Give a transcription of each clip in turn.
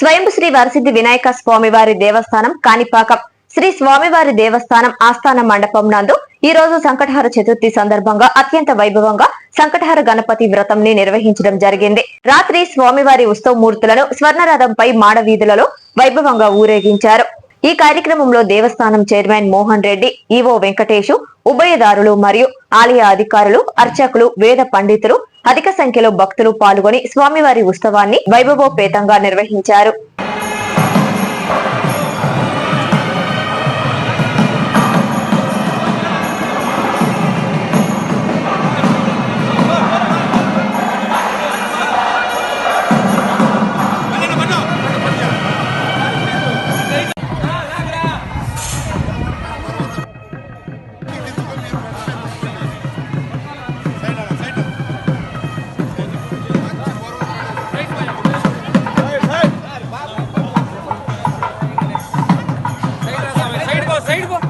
స్వయం శ్రీ వరసిద్ధి వినాయక స్వామివారి దేవస్థానం కాణిపాకం. శ్రీ స్వామివారి దేవస్థానం ఆస్థాన మండపం నందు ఈ రోజు సంకటహార చతుర్థి సందర్భంగా అత్యంత వైభవంగా సంకటహార గణపతి వ్రతం ని నిర్వహించడం జరిగింది. రాత్రి స్వామివారి ఉత్సవ మూర్తులను స్వర్ణరథంపై మాడవీధులలో వైభవంగా ఊరేగించారు. ఈ కార్యక్రమంలో దేవస్థానం చైర్మన్ మోహన్ రెడ్డి ఈవో వెంకటేషు ఉభయదారులు మరియు ఆలయ అధికారులు అర్చకులు వేద పండితులు అధిక సంఖ్యలో భక్తులు పాల్గొని స్వామివారి ఉత్సవాన్ని వైభవోపేతంగా నిర్వహించారు. సైడ్ పో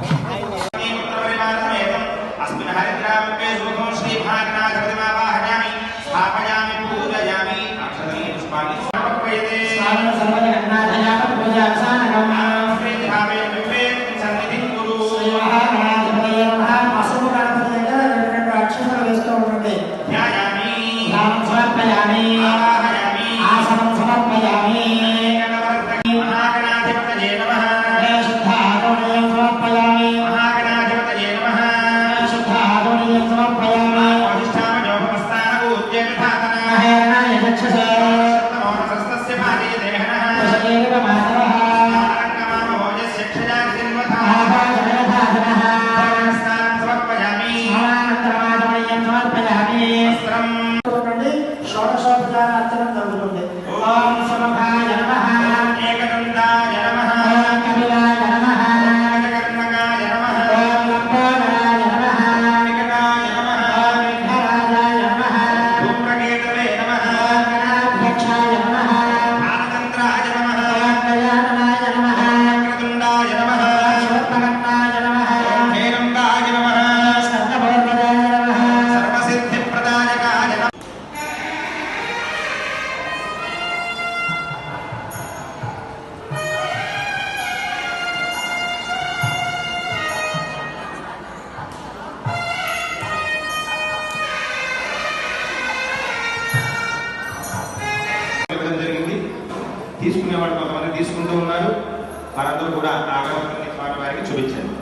child తీసుకునేవాడు కొంతమంది తీసుకుంటూ ఉన్నారు. వారందరూ కూడా ఆగమని వారికి చూపించారు.